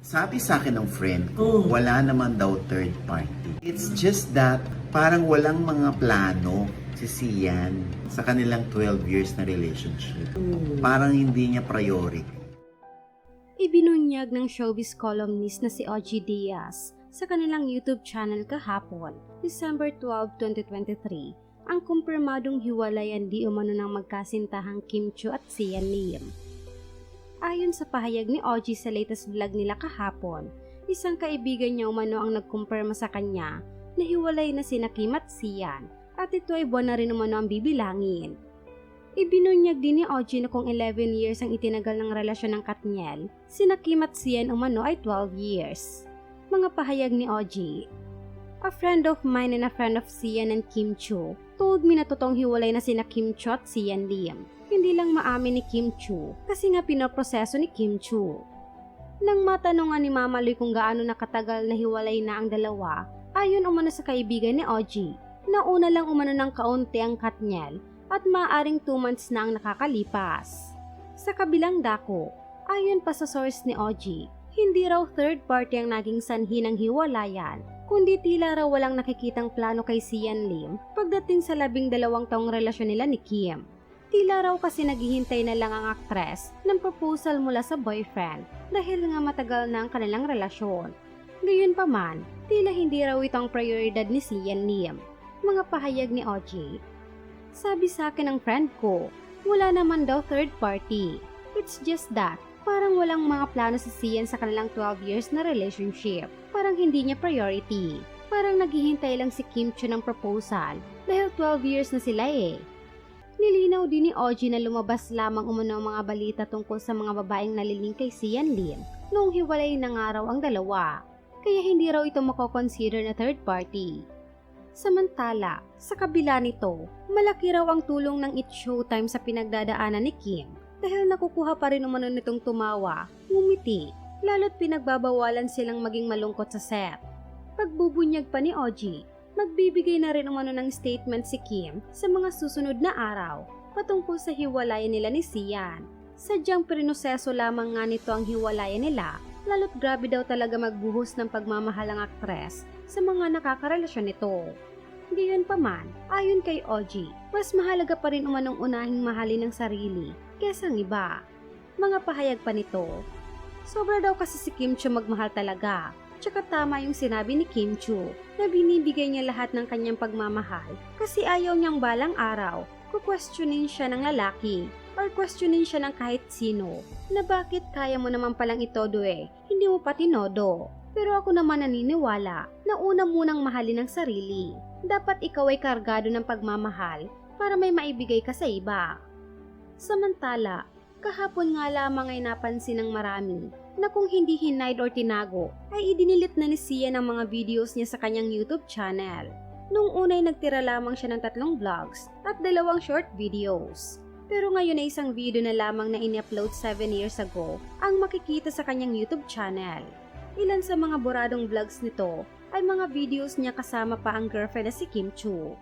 Sabi sa akin ng friend Oh. ko, wala naman daw third party. It's just that parang walang mga plano si Sian sa kanilang 12 years na relationship. Parang hindi niya priority. Ibinunyag ng showbiz columnist na si OG Diaz sa kanilang YouTube channel kahapon, December 12, 2023, ang kumpirmadong hiwalayan di umano ng magkasintahang Kim Chu at Sian Lim. Ayon sa pahayag ni OG sa latest vlog nila kahapon, isang kaibigan niya umano ang nagkumpirma sa kanya na hiwalay na sina Kim at Sian at ito ay buwan na rin umano ang bibilangin. Ibinunyag din ni OG na kung 11 years ang itinagal ng relasyon ng Katniel, sina Kim at Sian umano ay 12 years. Mga pahayag ni OG, A friend of mine and a friend of Sian and Kim Chu told me na totoong hiwalay na sina Kim Chu at Sian Lim. Hindi lang maamin ni Kim Chu kasi nga pinoproseso ni Kim Chu. Nang matanungan ni Mama Loy kung gaano nakatagal na hiwalay na ang dalawa, ayon umano sa kaibigan ni OG, nauna lang umano ng kaunti ang Katniel at maaaring 2 months na ang nakakalipas. Sa kabilang dako, ayon pa sa source ni OG, hindi raw third party ang naging sanhi ng hiwalayan, kundi tila raw walang nakikitang plano kay Sian Lim pagdating sa labing dalawang taong relasyon nila ni Kim. Tila raw kasi naghihintay na lang ang aktres ng proposal mula sa boyfriend dahil nga matagal na ang kanilang relasyon. Gayunpaman, tila hindi raw ito ang prioridad ni Sian Lim. Mga pahayag ni OG, sabi sa akin ng friend ko, wala naman daw third party. It's just that, parang walang mga plano si Sian sa kanilang 12 years na relationship. Parang hindi niya priority. Parang naghihintay lang si Kim Chu ng proposal dahil 12 years na sila eh. Nilinaw din ni OG na lumabas lamang umano ang mga balita tungkol sa mga babaeng naliling kay Sian Lim noong hiwalay na nga raw ang dalawa. Kaya hindi raw ito makoconsider na third party. Samantala, sa kabila nito, malaki raw ang tulong ng It Showtime sa pinagdadaanan ni Kim dahil nakukuha pa rin umano nitong tumawa, ngumiti, lalo't pinagbabawalan silang maging malungkot sa set. Pagbubunyag pa ni OG, magbibigay na rin umano ng statement si Kim sa mga susunod na araw patungkol sa hiwalayan nila ni Sian. Sadyang prinoseso lamang nga nito ang hiwalayan nila, lalo't grabe daw talaga magbuhos ng pagmamahal ang aktres sa mga nakakarelasyon nito. Gayon pa man, ayon kay OG, mas mahalaga pa rin umanong unahing mahalin ng sarili kesa ang iba. Mga pahayag pa nito, sobra daw kasi si Kim Chu magmahal talaga. Tsaka tama yung sinabi ni Kim Chu na binibigay niya lahat ng kanyang pagmamahal kasi ayaw niyang balang araw kukwestiyonin siya ng lalaki or questionin siya ng kahit sino na bakit kaya mo naman palang itodo eh, hindi mo pa tinodo. Pero ako naman naniniwala na una munang mahalin ang sarili. Dapat ikaw ay kargado ng pagmamahal para may maibigay ka sa iba. Samantala, kahapon nga lamang ay napansin ng marami na kung hindi hinide or tinago ay idinilit na ni Sia ng mga videos niya sa kanyang YouTube channel. Nung unay nagtira lamang siya ng tatlong vlogs at dalawang short videos. Pero ngayon ay isang video na lamang na in-upload 7 years ago ang makikita sa kanyang YouTube channel. Ilan sa mga buradong vlogs nito ay mga videos niya kasama pa ang girlfriend na si Kim Chu.